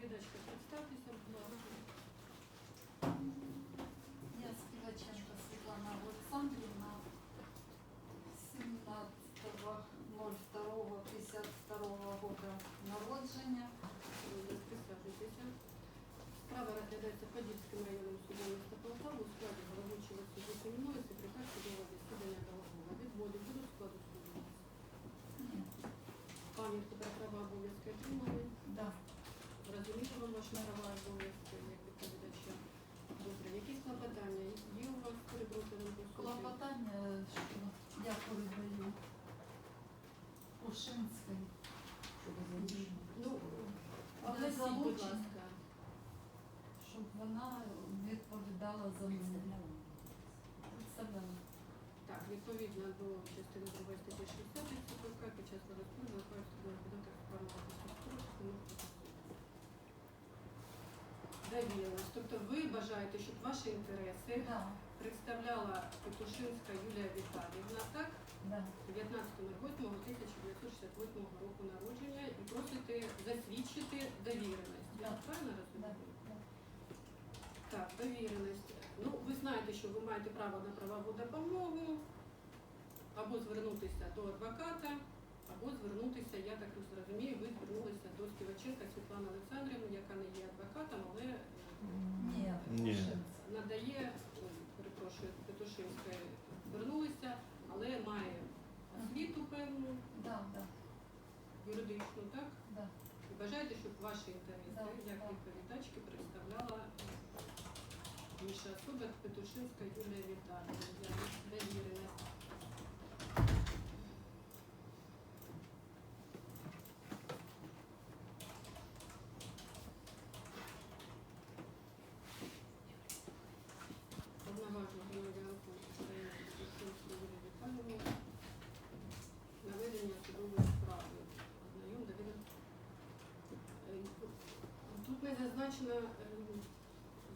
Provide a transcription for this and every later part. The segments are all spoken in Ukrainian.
Доповідачка, представтеся, Обов'язки як відповідача? Добре, якісь клопотання є у вас? Клопотання, що я передаю Ушинській. Ну, будь залучення, ласка. щоб вона відповідала за мене. Представляла. Так, відповідно до частини 2 статті 60 ЦПК під час розпорядження виходить податок справного захисту Довіреність. Тобто ви бажаєте, щоб ваші інтереси Да, представляла Петушинська Юлія Віталіївна, так? да. 19.08.1968 року народження і просите засвідчити довіреність. Я Да. правильно розумію? да. Так, довіреність. Ну, ви знаєте, що ви маєте право на правову допомогу, або звернутися до адвоката, або звернутися, я так розумію, ви звернулися до Співаченка Світлани Олександрівни, яка не є адвокатом, але е, Ні, Ні. Надає, ой, перепрошую, Петушинська звернулися, але має освіту певну, Да, да, юридичну, так? да. І бажаєте, щоб ваші інтереси, Да, як да. відповідачки, представляла інша особа Петушинська Юлія Віталіївна. Повноважна громадянка України Петушинська Юлія Віталіївна. Наведення судової справи. Ознайом довірена. Е, Тут не зазначено,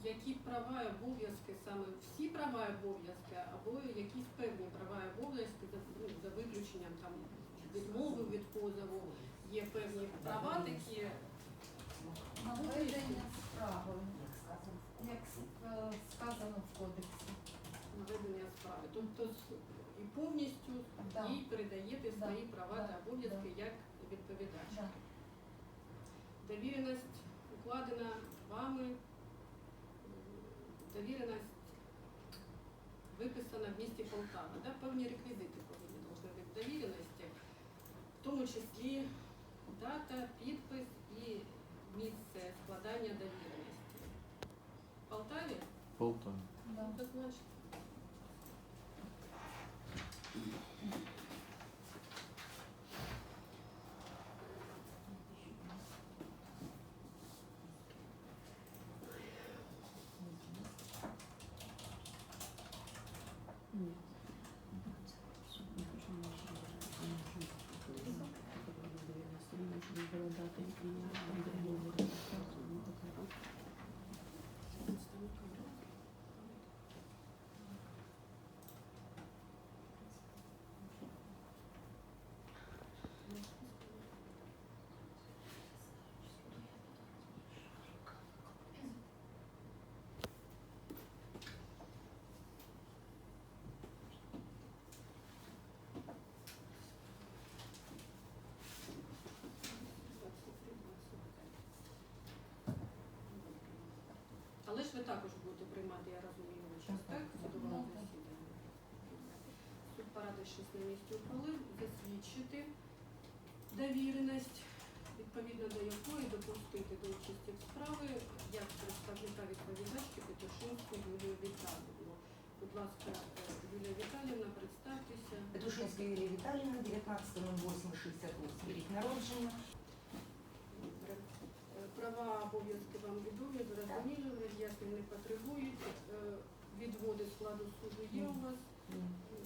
які права і обов'язки, саме всі права і обов'язки, або якісь певні права і обов'язки, за, ну, за виключенням там відмови від позову. Є певні права такі, Наведення справи, як е, сказано в кодексі. наведення справи. Тобто і повністю Да. їй передаєте Да. свої права Да. та обов'язки як відповідач. Да. Довіреність укладена вами, довіреність виписана в місті Полтава. Да? Певні реквізити повинні должны бути довіреності, в тому числі дата, підпис і місце складання довіреності. В Полтаві Полтава. Да. однозначно. Ж ви також будете приймати, я розумію, участь, так? в судовому Ну. Суд порадившись на місці ухвалив засвідчити довіреність, відповідно до якої допустити до участі в справі як представника відповідачки Петушинську Юлію Віталіївну. Будь ласка, е, Юлія Віталіївна, представтеся. Петушинська Юлія Віталіївна, 19.08.68 рік народження. Права обов'язки вам відомі, зрозумілі, роз'яснень не потребують. Е, Відводи складу суду є у вас.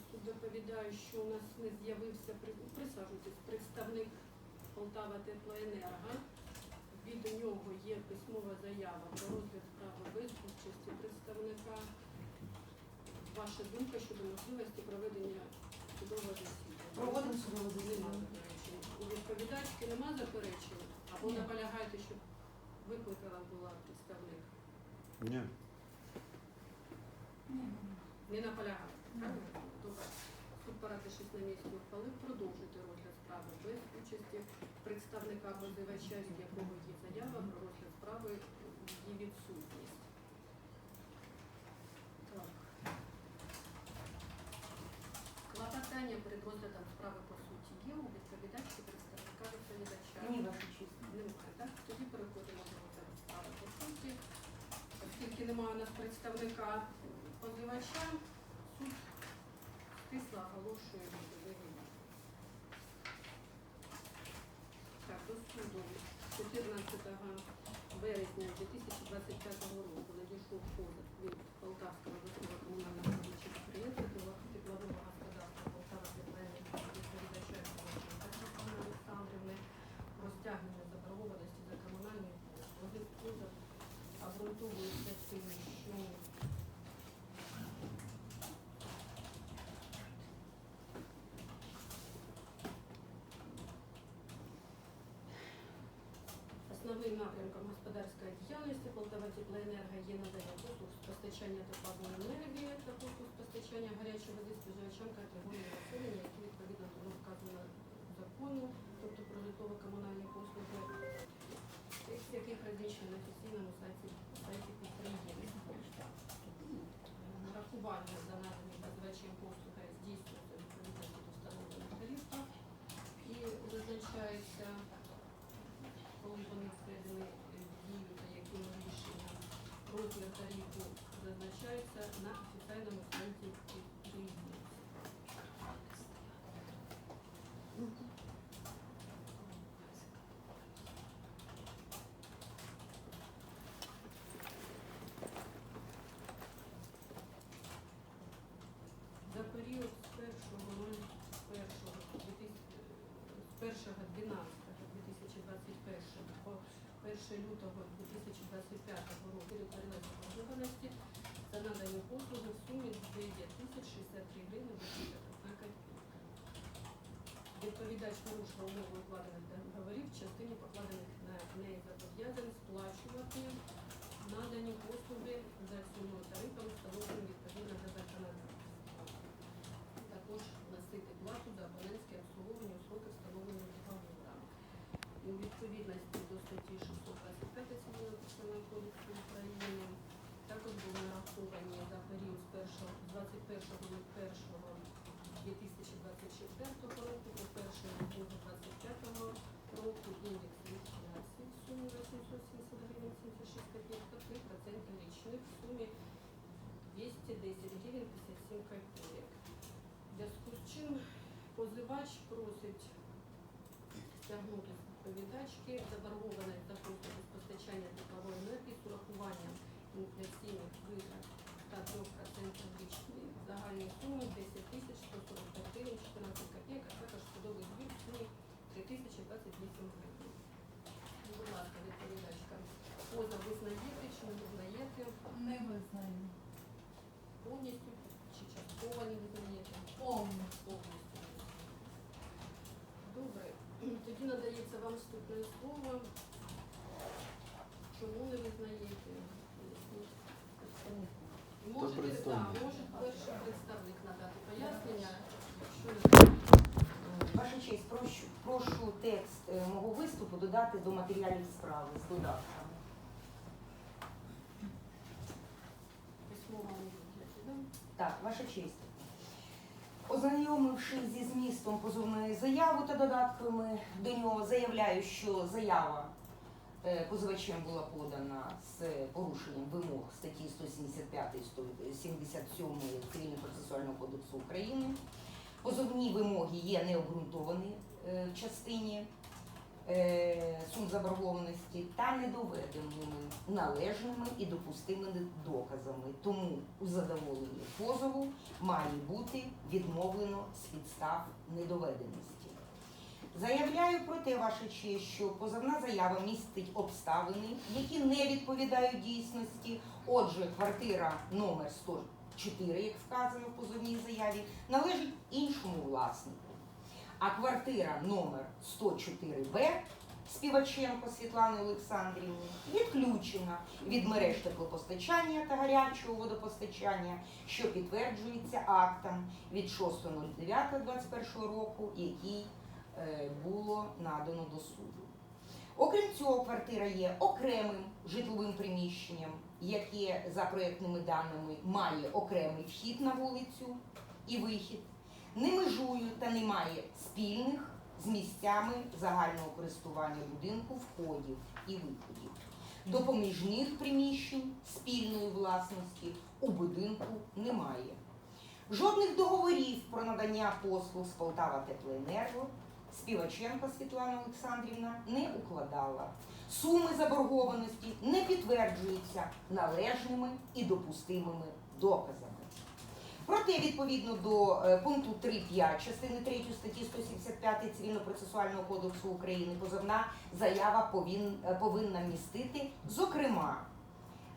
Суд доповідає, що у нас не з'явився присаджуйтесь, представник Полтава Теплоенерго. Від нього є письмова заява про розгляд справи без участі представника. Ваша думка щодо можливості проведення судового засідання? Проводимо судове засідання. заперечень. У відповідачки нема заперечень, або наполягаєте, щоб Викликала була представник. Ні. Не наполягав. Правильно? Добре. Суд поради 6 на місці ухвалив продовжити розгляд справи без участі представника позивача, від якого є заява про розгляд справи її відсутність. Так. Клопотання перед розглядом справи по суті є у відповідачі представника відповідача. Ні, ваша честь. Немає, так? Тоді переходимо до розгляду справи по суті. Оскільки немає у нас представника позивача, суд стисла оголошує відповідь. Так, до суду 14 березня 2025 року надійшов позов від Полтавського обласного комунального підприємства теплового господарства Полтава Теплення відповідача Тетяни Олександрівни про стягнення заборгованості за комунальні послуги. Позов обґрунтовується тим, що Основним напрямком господарської діяльності Полтава Теплоенерго є надання послуг з постачання теплової енергії та послуг з постачання гарячої води споживачам категорії населення, які відповідно до вказано закону, тобто про житлово-комунальні послуги, текст розміщений на офіційному сайті, сайті підприємства. Нарахування за надані позивачем послуги здійснюється відповідно до встановлених тарифів і зазначається коли вони введені дію та яким рішенням розмір тарифу зазначається на офіційному сайті підприємства. За період з 1.01.2000 з 1.12.2021 по 1 лютого 2025 року відповідальність заборгованості за надані послуги в сумі 9063 гривні 81 копійка. Відповідач порушив умови укладених договорів в частині покладених на неї зобов'язань сплачувати надані послуги за ціною тарифом, встановленим відповідно до законодавства. Також носити плату за абонентське обслуговування у строки встановлені договором. І у відповідності до статті 625 Цивільного процесуального кодексу України також були нараховані за період з 21.01.2024 року по 1.02.25 року індекс інфляції в сумі 870 гривень 76 копійок та 3% річних в сумі 210 гривень 57 копійок. В зв'язку з чим позивач просить стягнути з відповідачки заборгованість за послуги постачання теплової енергії з урахуванням інфляційних витрат та 3% річних в загальній сумі 10 тисяч 145 гривень 14 копійок, а також судовий збір в сумі 3 тисячі 28 гривень. Будь ласка, відповідачка. Позов визнаєте чи не визнаєте? Не визнаю. Повністю чи частково не визнаєте? Повністю. повністю. Добре, тоді надається вам вступне слово. Чому не визнаєте? Можете, представник. так, може перший представник надати пояснення, якщо. Ваша честь, прошу, прошу текст е, мого виступу додати до матеріалів справи з додатками. письмово да? Так, ваша честь. Ознайомившись зі змістом позовної заяви та додатками до нього, заявляю, що заява е, позивачем була подана з порушенням вимог статті 175 177 Цивільно-процесуального кодексу України. Позовні вимоги є необґрунтовані е, в частині сум заборгованості та недоведеними належними і допустимими доказами. Тому у задоволенні позову має бути відмовлено з підстав недоведеності. Заявляю про те, ваша честь, що позовна заява містить обставини, які не відповідають дійсності. Отже, квартира номер 104, як вказано в позовній заяві, належить іншому власнику. А квартира номер 104Б Співаченко Світлани Олександрівни відключена від мереж теплопостачання та гарячого водопостачання, що підтверджується актом від 6.09.21 року, який е, було надано до суду. Окрім цього, квартира є окремим житловим приміщенням, яке за проєктними даними має окремий вхід на вулицю і вихід, не межує та не має спільних з місцями загального користування будинку входів і виходів. Допоміжних приміщень спільної власності у будинку немає. Жодних договорів про надання послуг з Полтава Теплоенерго Співаченко Світлана Олександрівна не укладала. Суми заборгованості не підтверджуються належними і допустимими доказами. Проте, відповідно до е, пункту 3.5 частини 3 статті 175 Цивільно-процесуального кодексу України, позовна заява е, повинна містити, зокрема,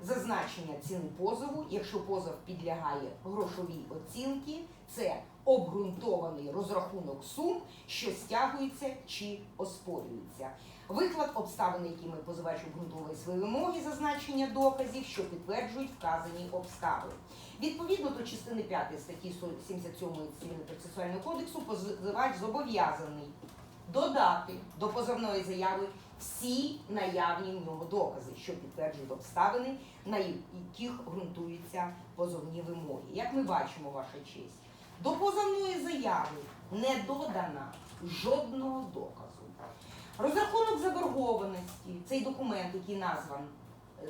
зазначення ціни позову, якщо позов підлягає грошовій оцінці, це обґрунтований розрахунок сум, що стягуються чи оспорюються. Виклад обставин, якими позивач обґрунтовує свої вимоги, зазначення доказів, що підтверджують вказані обставини. Відповідно до частини 5 статті 177 Цивільно-процесуального кодексу, позивач зобов'язаний додати до позовної заяви всі наявні в нього докази, що підтверджують обставини, на яких ґрунтуються позовні вимоги. Як ми бачимо, ваша честь, до позовної заяви не додана жодного доказу. Розрахунок заборгованості, цей документ, який назван,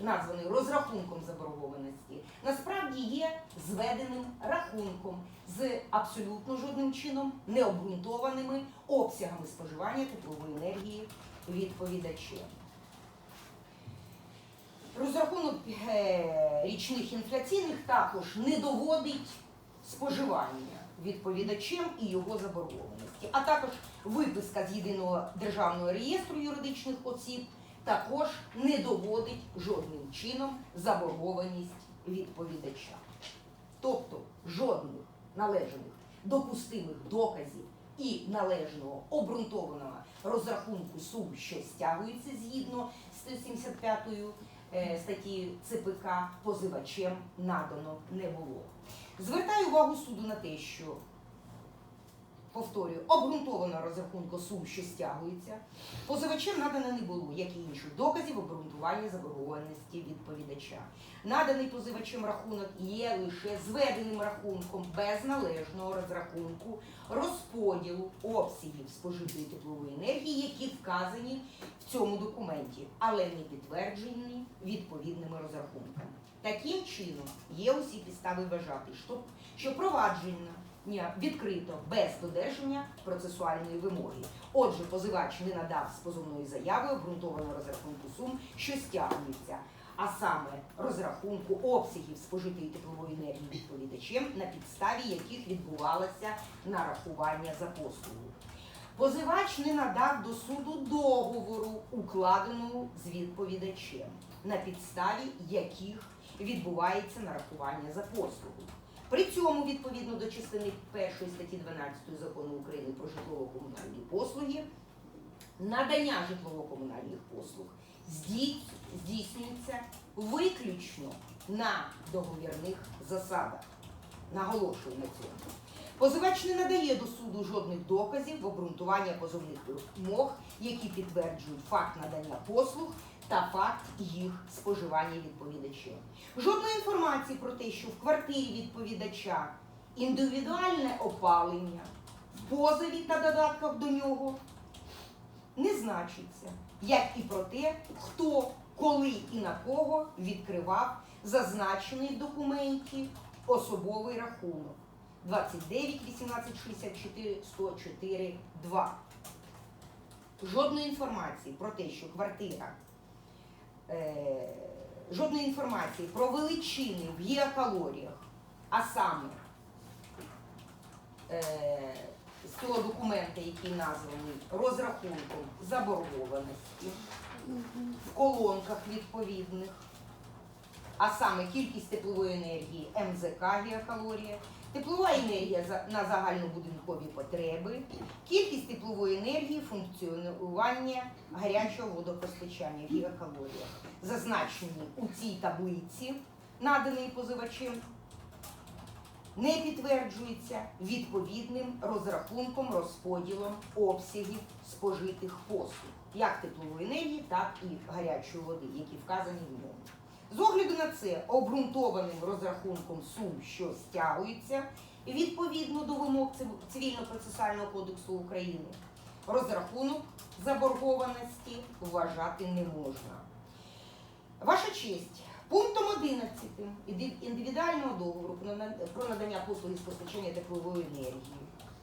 названий розрахунком заборгованості, насправді є зведеним рахунком з абсолютно жодним чином необґрунтованими обсягами споживання теплової енергії відповідачем. Розрахунок е, річних інфляційних також не доводить споживання відповідачем і його заборгованості, а також виписка з єдиного державного реєстру юридичних осіб також не доводить жодним чином заборгованість відповідача. Тобто жодних належних допустимих доказів і належного обґрунтованого розрахунку сум, що стягується згідно з 175 е, статті ЦПК, позивачем надано не було. Звертаю увагу суду на те, що повторюю, обґрунтовано розрахунку сум, що стягується, позивачем надано не було, як і інших доказів обґрунтування заборгованості відповідача. Наданий позивачем рахунок є лише зведеним рахунком без належного розрахунку розподілу обсягів спожитої теплової енергії, які вказані в цьому документі, але не підтверджені відповідними розрахунками. Таким чином є усі підстави вважати, що, провадження відкрито без додержання процесуальної вимоги. Отже, позивач не надав з позовної заяви обґрунтованого розрахунку сум, що стягується, а саме розрахунку обсягів спожитої теплової енергії відповідачем, на підставі яких відбувалося нарахування за послугу. Позивач не надав до суду договору, укладеного з відповідачем, на підставі яких відбувається нарахування за послугу. При цьому, відповідно до частини 1 статті 12 закону України про житлово-комунальні послуги, надання житлово-комунальних послуг здійснюється виключно на договірних засадах. Наголошую на цьому. Позивач не надає до суду жодних доказів в обґрунтування позовних вимог, які підтверджують факт надання послуг та факт їх споживання відповідачем. Жодної інформації про те, що в квартирі відповідача індивідуальне опалення в позові та додатках до нього не значиться, як і про те, хто, коли і на кого відкривав зазначений в документі особовий рахунок 29 18 64 104 2. Жодної інформації про те, що квартира, жодної інформації про величини в гіакалоріях, а саме е, з цього документа, який названий розрахунком заборгованості в колонках відповідних, а саме кількість теплової енергії МЗК гіакалорія, теплова енергія на загальнобудинкові потреби, кількість теплової енергії, функціонування гарячого водопостачання в гігакалоріях, зазначені у цій таблиці, наданої позивачем, не підтверджується відповідним розрахунком розподілом обсягів спожитих послуг, як теплової енергії, так і гарячої води, які вказані в ньому. З огляду на це обґрунтованим розрахунком сум, що стягуються відповідно до вимог Цивільно-процесуального кодексу України, розрахунок заборгованості вважати не можна. Ваша честь, пунктом 11 індивідуального договору про надання послуги з постачання теплової енергії,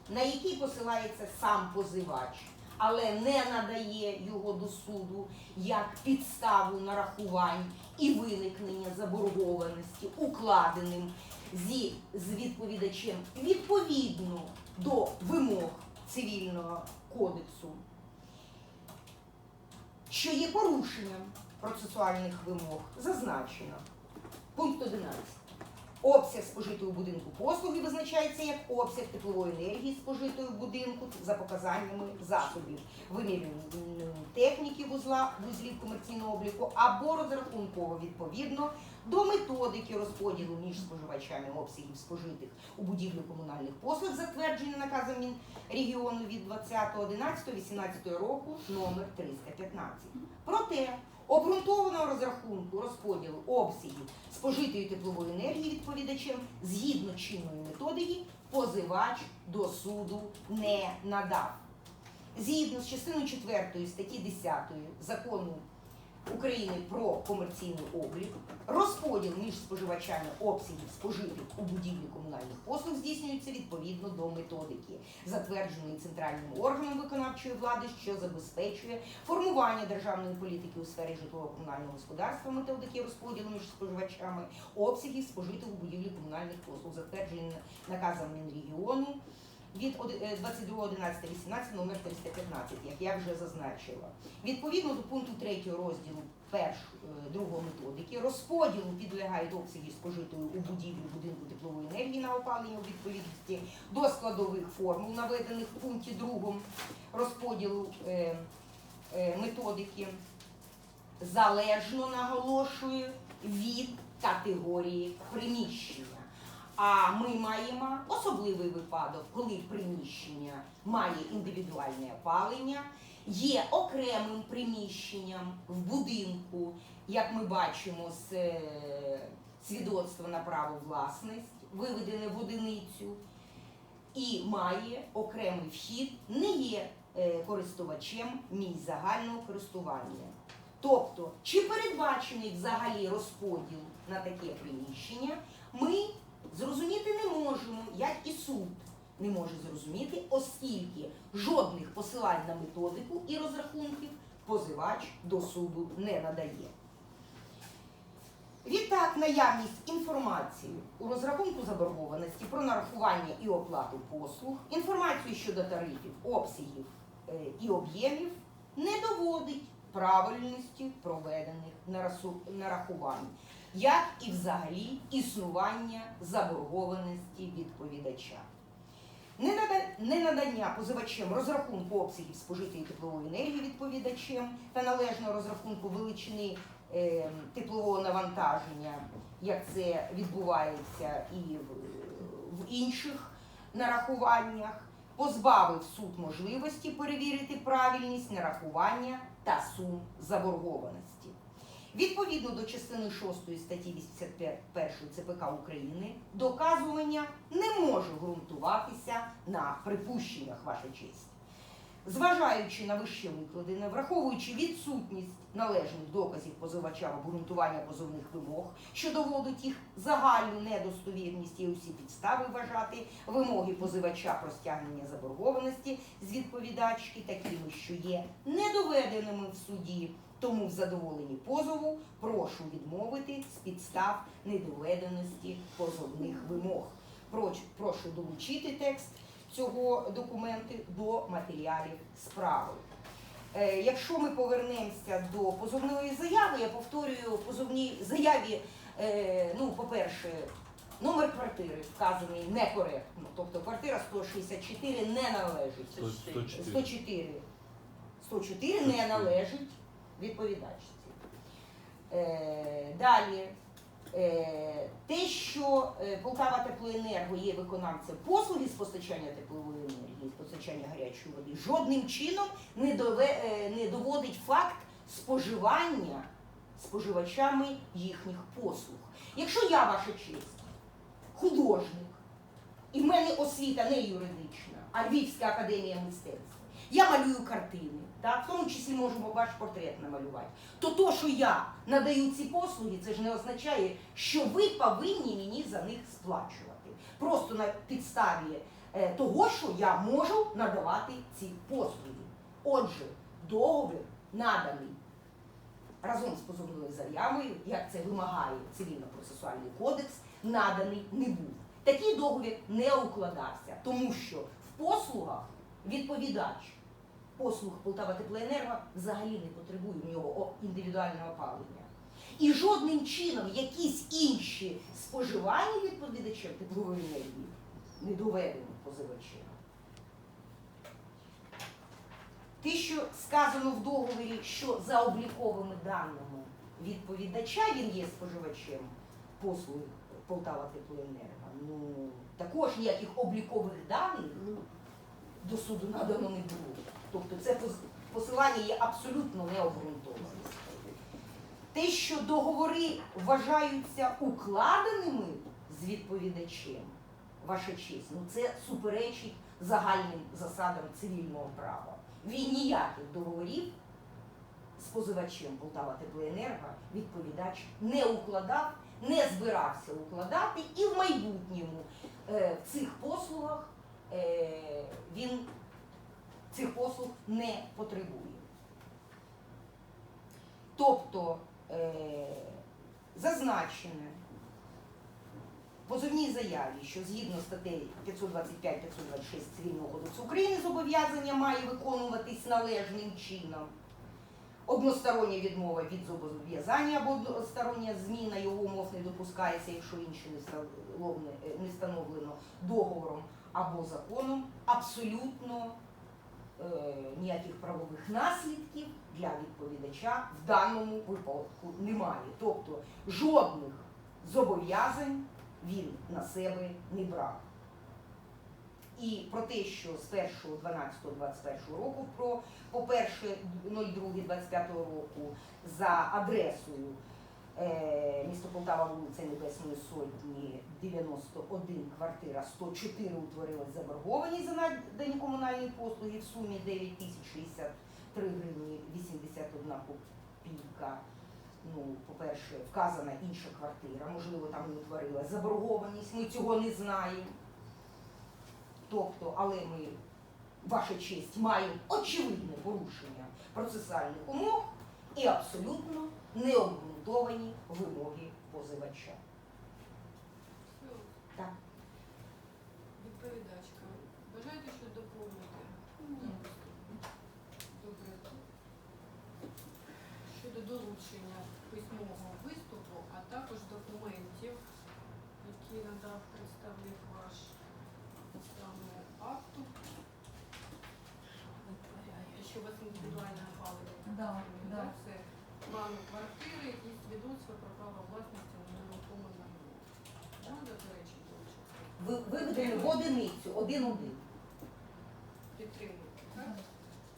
на який посилається сам позивач, але не надає його до суду як підставу нарахувань і виникнення заборгованості, укладеним зі, з відповідачем відповідно до вимог цивільного кодексу що є порушенням процесуальних вимог, зазначено. Пункт 11. Обсяг спожитої будинку послуги визначається як обсяг теплової енергії, спожитої в будинку за показаннями засобів вимірювання техніки вузла, вузлів комерційного обліку або розрахунково відповідно до методики розподілу між споживачами обсягів спожитих у будівлі комунальних послуг, затверджені наказом Мінрегіону від 20.11.18 року номер 315. Проте обґрунтованого розрахунку розподілу обсягів спожитої теплової енергії відповідачем згідно чинної методики позивач до суду не надав. Згідно з частиною 4 статті 10 закону України про комерційний облік, розподіл між споживачами обсягів спожитих у будівлі комунальних послуг здійснюється відповідно до методики, затвердженої центральним органом виконавчої влади, що забезпечує формування державної політики у сфері житлово-комунального господарства, методики розподілу між споживачами обсягів спожитих у будівлі комунальних послуг, затверджені наказом Мінрегіону від е, 22.11.18 номер 315, як я вже зазначила. Відповідно до пункту 3 розділу 1, 2 методики, розподілу підлягають обсяги спожитої у будівлі будинку теплової енергії на опалення у відповідності до складових формул, наведених в пункті 2 розподілу е, е, методики, залежно наголошую від категорії приміщення. А ми маємо особливий випадок, коли приміщення має індивідуальне опалення, є окремим приміщенням в будинку, як ми бачимо з е, свідоцтва на право власність, виведене в одиницю, і має окремий вхід, не є е, користувачем місць загального користування. Тобто, чи передбачений взагалі розподіл на таке приміщення, ми зрозуміти не можемо, як і суд не може зрозуміти, оскільки жодних посилань на методику і розрахунків позивач до суду не надає. Відтак, наявність інформації у розрахунку заборгованості про нарахування і оплату послуг, інформацію щодо тарифів, обсягів е, і об'ємів не доводить правильності проведених нарахувань, як і взагалі існування заборгованості відповідача. Ненада- Ненадання позивачем розрахунку обсягів спожитої теплової енергії відповідачем та належного розрахунку величини е, теплового навантаження, як це відбувається і в інших нарахуваннях, позбавив суд можливості перевірити правильність нарахування та сум заборгованості. Відповідно до частини 6 статті 81 ЦПК України, доказування не може ґрунтуватися на припущеннях, ваша честь. Зважаючи на вище викладене, враховуючи відсутність належних доказів позивача обґрунтування позовних вимог, що доводить їх загальну недостовірність і усі підстави вважати вимоги позивача про стягнення заборгованості з відповідачки такими, що є недоведеними в суді. Тому в задоволенні позову прошу відмовити з підстав недоведеності позовних вимог. Прошу долучити текст цього документу до матеріалів справи. Е, Якщо ми повернемося до позовної заяви, я повторюю, позовній заяві, е, ну, по-перше, Номер квартири вказаний некоректно, тобто квартира 164 не належить. 104. 104. 104 не належить відповідачці. Е, далі. Е, те, що е, Полтава Теплоенерго є виконавцем послуги з постачання теплової енергії, з постачання гарячої води, жодним чином не, дове, е, не доводить факт споживання споживачами їхніх послуг. Якщо я, ваша честь, художник, і в мене освіта не юридична, а Львівська академія мистецтв, я малюю картини, так, в тому числі можу ваш портрет намалювати. То то, що я надаю ці послуги, це ж не означає, що ви повинні мені за них сплачувати. Просто на підставі е, того, що я можу надавати ці послуги. Отже, договір наданий разом з позовною заявою, як це вимагає цивільно-процесуальний кодекс, наданий не був. Такий договір не укладався, тому що в послугах відповідач послуг Полтава Теплоенерго взагалі не потребує в нього індивідуального опалення. І жодним чином якісь інші споживання відповідачем теплової енергії не доведені позивачем. Те, що сказано в договорі, що за обліковими даними відповідача він є споживачем послуг Полтава Теплоенерго, ну також ніяких облікових даних до суду надано не було. Тобто це посилання є абсолютно необґрунтованим. Те, що договори вважаються укладеними з відповідачем, ваша честь, ну це суперечить загальним засадам цивільного права. Він ніяких договорів з позивачем Полтава Теплоенерго відповідач не укладав, не збирався укладати, і в майбутньому е, в цих послугах е, він цих послуг не потребує. Тобто е, зазначене в позовній заяві, що згідно статей 525-526 Цивільного кодексу України зобов'язання має виконуватись належним чином. Одностороння відмова від зобов'язання або одностороння зміна його умов не допускається, якщо інше не встановлено, договором або законом, абсолютно е, ніяких правових наслідків для відповідача в даному випадку немає. Тобто жодних зобов'язань він на себе не брав. І про те, що з 1.12.21 року, про по 1.02.25 року за адресою е, місто Полтава, вулиця Небесної Сотні, 91, квартира 104 утворилась заборгованість за надані комунальні послуги в сумі 9 тисяч 63 гривні 81 копійка. Ну, по-перше, вказана інша квартира, можливо, там не утворилась заборгованість, ми цього не знаємо. Тобто, але ми, ваша честь, маємо очевидне порушення процесуальних умов і абсолютно необґрунтовані вимоги позивача. Так. Відповідачка. Бажаєте щось доповнити? Добре. Щодо долучення письмового виступу, а також документів, які надав представник ваш саме акту, що у вас індивідуальне опалення. Да, да. Це план квартири і свідоцтво про право власності на нерухоме майно. До речі. Ви виведені в одиницю, один-один. Підтримуєте, так?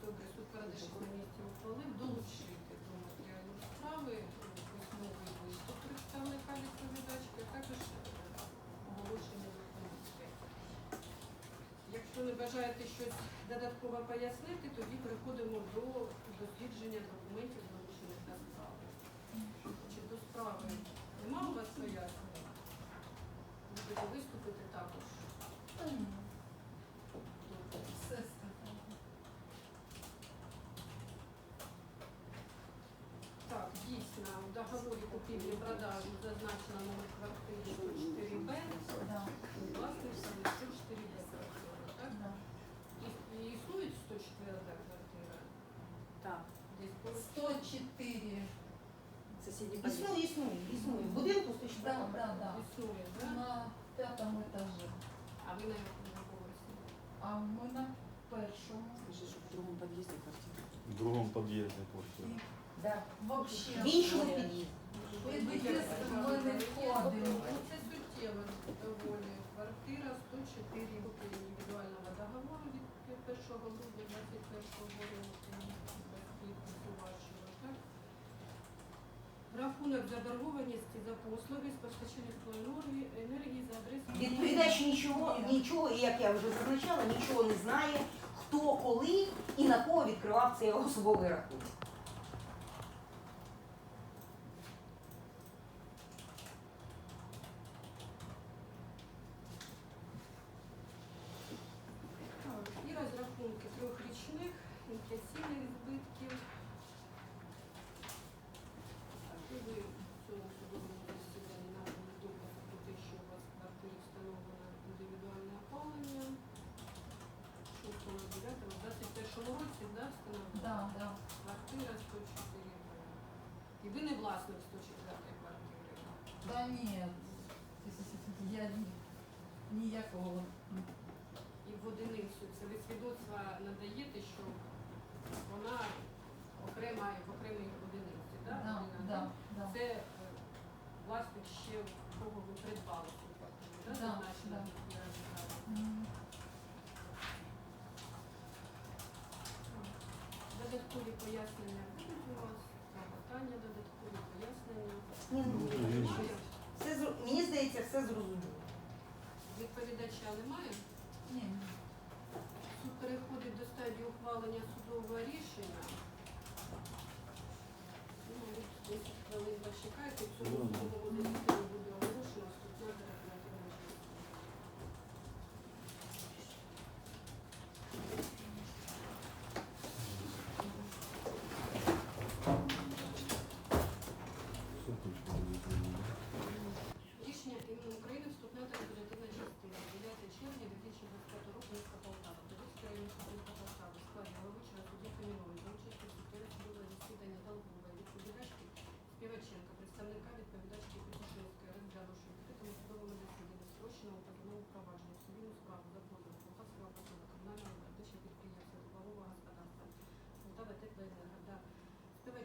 Добре, суд передачі на місці ухвалив долучити до матеріалів справи письмовий виступ представника відповідачки, а також оголошення документів. Якщо не бажаєте щось додатково пояснити, тоді переходимо до дослідження документів. Справи нема у вас пояснення? Ви будете виступити також. Все сказано. Так, дійсно, в договорі купівлі продажу зазначено номер квартири 104Б, Да, власник саме 104Б квартира, так? да. І, і існує 104 квартира? Так. Десь поруч? 104. Це соседний Існує, існує, існує. В будинку 104 Да, да, да. Існує, да? На п'ятому етажі. А ви на якому поверсі? А ми на першому. Скажи, что в другом подъезде квартира. В другом подъезде квартира. Да. Вообще. В іншому під'їзді. Під'їзд ми не входимо. Це суттєво доволі. Квартира 104 роки індивідуального договору від 1 грудня 21 року. Без підпису вашого, так? Рахунок заборгованості за послуги з постачання теплової енергії за адресою. Відповідач нічого, нічого, як я вже зазначала, нічого не знає, хто коли і на кого відкривав цей особовий рахунок. Так, І розрахунки трьохрічних інфляційних збитків. Так, і ви в цьому судовому засіданні нам були докази про те, що у вас в квартирі встановлено індивідуальне опалення. 6.09, в 21 да. Да. Квартира 104 І ви не власник 104 квартири. Да ні. Я ні- ніякого. І в одиницю це ви свідоцтва надаєте, що вона окрема в окремій одиниці, да? Да, да, да. Це е, власник ще в кого ви придбали цю квартиру, да? Да. Додаткові пояснення будуть у вас, питання додаткові пояснення. Ні, ну, Ні. Немає? Все, зро- мені здається, все зрозуміло. Відповідача немає? Ні. Суд переходить до стадії ухвалення судового рішення. Ну, от 10 хвилин почекайте, в цьому Добре. судовому засіданні буде оголошено, вступна законодавча Рішення імені України вступна та резолютивна частина. 9 червня 2025 року міста Полтава. Подільський районний суд міста Полтави. В складі головуючого судді Камінової. За участю суддєва судового засідання Долгової. Відповідачки Співаченка. Представника відповідачки Петушинської. Розглянувши в відкритому судовому засіданні спрощеному позовному провадженні в цивільну справу за позовом Полтавського посаду комунального виробничого підприємства теплового господарства Полтава Теплоенерго. Да.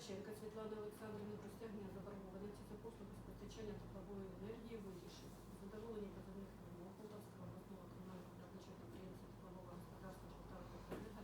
Співаченка Світлана Олександрівна про стягнення заборгованості за послуги з постачання теплової енергії вирішив. Задоволення позовних вимог Полтавського обласного комунального виробничого підприємства теплового господарства Полтава Теплоенерго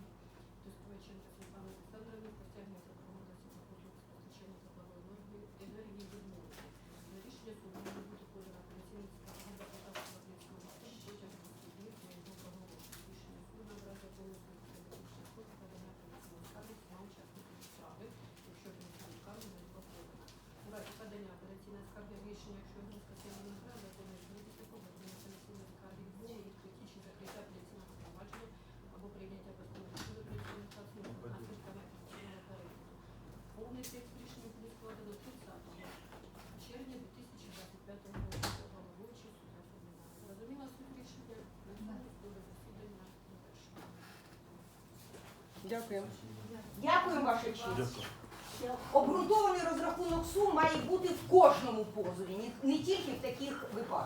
до Співаченка Світлани Олександрівни про стягнення заборгованості за послуги з постачання теплової енергії, енергії відмовити. За рішення суду може бути подана апеляційна скарга до Полтавського обласного суду протягом судів для його проголошення. Рішення суду набрати повністю рішення суду подання апеляційної скарги на учасників справи, якщо апеляційна скарга не була подана. У разі подання апеляційної скарги рішення, якщо Громадська сильна награда, виконує політики погодження апеляційної скарги відмови, відкритті чи закриття апеляційного провадження або прийняття постанови щодо скарг з наслідками апеляційного перегляду. Повний текст рішення буде складено 30 червня 2025 року. Головуючий суддя Фоміна. Зрозуміла суть рішення? На цьому судове засідання завершено. Дякую. Дякую, ваша честь. Обґрунтований розрахунок сум має бути в кожному позові, не тільки в таких випадках.